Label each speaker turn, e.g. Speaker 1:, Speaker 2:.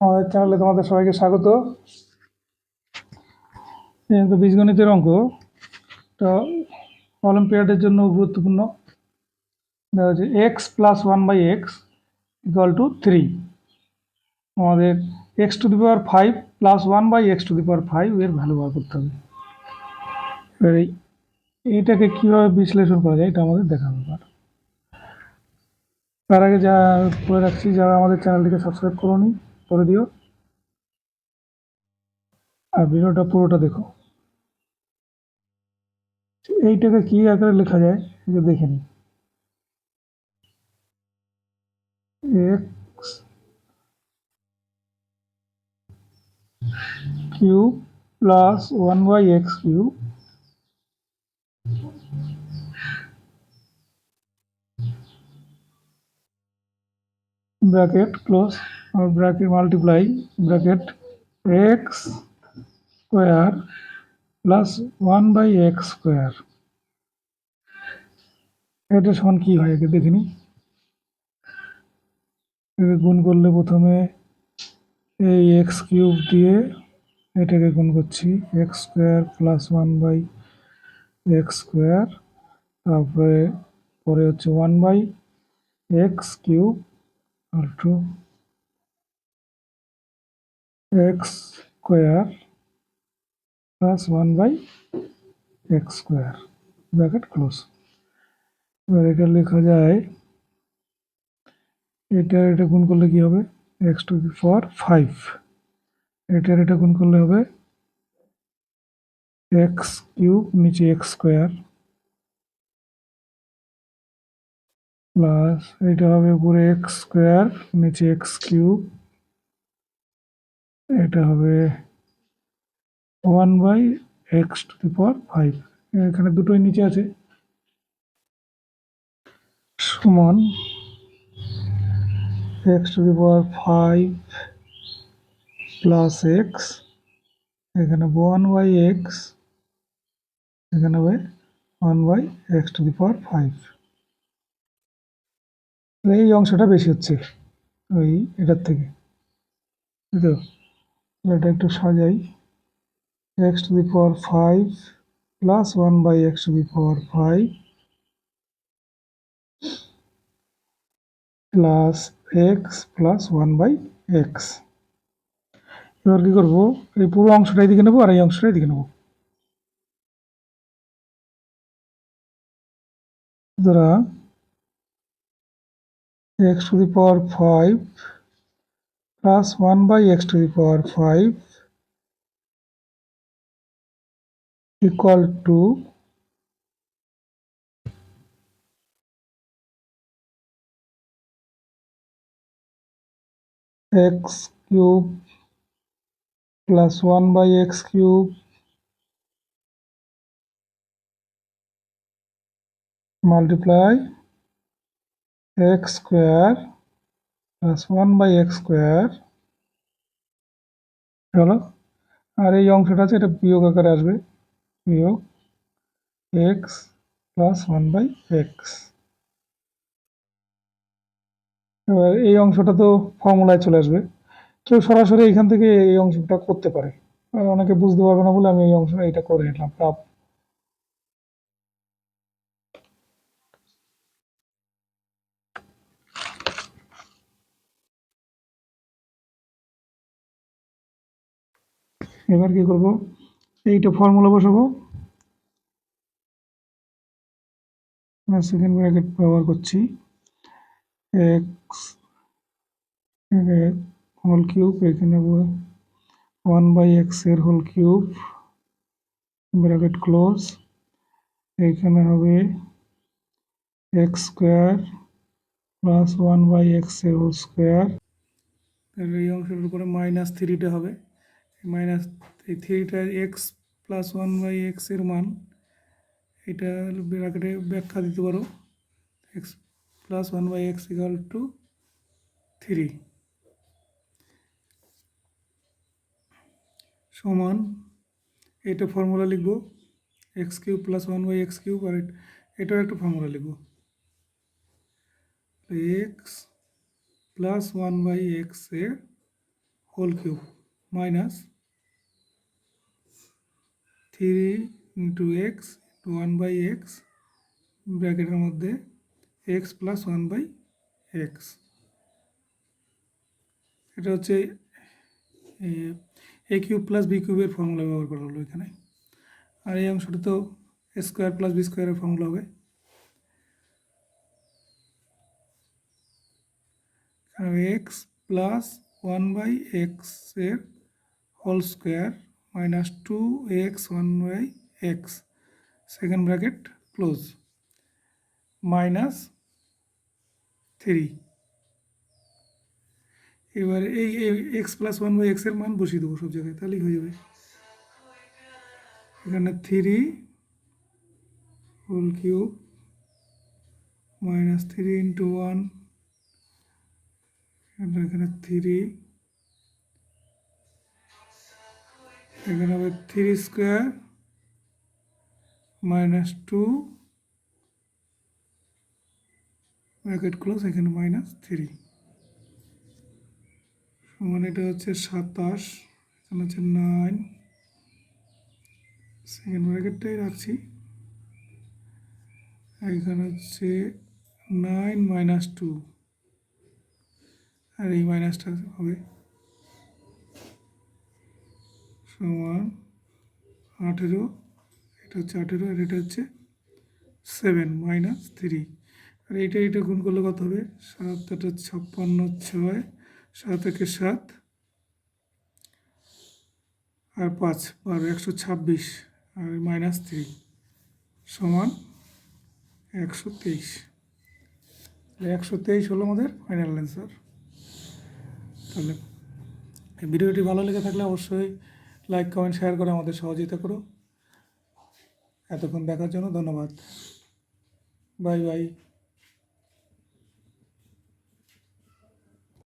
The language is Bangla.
Speaker 1: আমাদের চ্যানেলে তোমাদের সবাইকে স্বাগত। তো বীজগণিতের অঙ্ক। তো অলিম্পিয়াডের জন্য গুরুত্বপূর্ণ। দেখা যাচ্ছে x plus one by x equal to three আমাদের x to the power five plus one by x to the power five এর ভ্যালু বার করতে হবে। এবার এই এইটাকে কীভাবে বিশ্লেষণ করা যায় এটা আমাদের দেখা ব্যাপার। তার আগে যা করে রাখছি, যারা আমাদের চ্যানেলটিকে সাবস্ক্রাইব করোনি করে দিও। আর ভিডিওটা পুরোটা দেখো। এইটাকে কি আকারে লেখা যায়? এটা দেখে নিই x cube plus one by x cube close or bracket multiply bracket x square plus 1 by x square এটা সমান কি হয় একে? দেখিনি একে গুণ করলে প্রথমে এই এক্স কিউব দিয়ে এটাকে গুণ করছি, x square plus one by x square. তারপরে, পরে হচ্ছে one by x cube. Equal to x square plus 1 by x square bracket close এবার এটা লেখা যায় এটা এটা গুণ করলে কি হবে x to the for five এটার এটা গুণ করলে হবে এক্স কিউব নিচে এক্স স্কোয়ার প্লাস এটা হবে উপরে এক্স স্কোয়ার, নিচে এক্স কিউব। এটা হবে one by x to the power five. এখানে দুটোই নিচে আছে। সমান x to the power five plus x. এখানে ওয়ান বাই এক্স। এখানে হবে one by x to the power five. এই অংশটা বেশি হচ্ছে, ওই এটার থেকে। তো, এটা একটু সাজাই। X to the power five plus one by x to the power five plus x plus one by x এবার কী করব? এই পুরো অংশটা এদিকে নেব আর এই অংশটা এদিকে নেব। সুতরাং x to the power 5 plus 1 by x to the power 5 equal to x cube plus 1 by x cube multiply x square plus 1 by x square, হলো? আর এই অংশটা আছে, এটা বিয়োগ আকারে আসবে। বিয়োগ x plus one by x এবার এই অংশটা তো ফর্মুলায় চলে আসবে। কেউ সরাসরি এখান থেকে এই অংশটা করতে পারে। অনেকে বুঝতে পারবে না বলে আমি এই অংশটা এটা করে নিলাম। প্রাপ এবার কি করব? এইটা ফর্মুলা বসাবো। সেকেন্ড ব্র্যাকেট ব্যবহার করছি। এক্স হোল কিউব এখানে ওয়ান বাই এক্সের হোল কিউব ব্র্যাকেট ক্লোজ এখানে হবে x square plus one by এক্সের হোল স্কোয়ার তাহলে এই অংশের উপরে মাইনাস থ্রিটা হবে। মাইনাস এই থ্রিটার এক্স প্লাস ওয়ান বাই এক্সের মান, এটা ব্র্যাকেটে ব্যাখ্যা দিতে পারো। X plus one by x equal to three সমান এটা ফর্মুলা লিখব। X cube plus one by x cube আর এটাও একটা ফর্মুলা লিখব। এক্স প্লাস ওয়ান বাই এক্সের whole cube minus three into x into one by x ব্র্যাকেটের মধ্যে x plus one by x এটা হচ্ছে, এ কিউব প্লাস বি কিউবের ফর্মুলা ব্যবহার করা হলো এখানে। আর এই অংশটা তো স্কোয়ার প্লাস বি স্কোয়ারের ফর্মুলা হবে। এক্স প্লাস ওয়ান বাই এক্সের whole square minus two x one by x second bracket close minus three এবারে এই এক্স প্লাস ওয়ান বাই এক্সের মান বসিয়ে দেবো সব জায়গায়, তাহলেই হয়ে যাবে। এখানে three whole cube minus three into one এখানে থ্রি এখানে হবে three square minus two bracket close এখানে মাইনাস থ্রি সমান এটা হচ্ছে সাতাশ, এখানে হচ্ছে নাইন সেকেন্ড ব্র্যাকেটটাই রাখছি। এখানে হচ্ছে নাইন মাইনাস টু আর এই মাইনাসটা হবে সমান আঠেরো, এটা হচ্ছে আঠেরো আর এটা হচ্ছে সেভেন মাইনাস থ্রি আর এইটা এইটা গুণ করলে কত হবে? সাত, আটা ছাপ্পান্ন, ছয়, সাত, একে সাত। আর পাঁচ, বারো, একশো ছাব্বিশ। আর মাইনাস থ্রি সমান একশো তেইশ। একশো তেইশ হলো আমাদের ফাইনাল অ্যান্সার তাহলে ভিডিওটি ভালো লেগে থাকলে অবশ্যই লাইক কমেন্ট শেয়ার করে আমাদের সহযোগিতা করো। এতক্ষণ দেখার জন্য ধন্যবাদ। Bye bye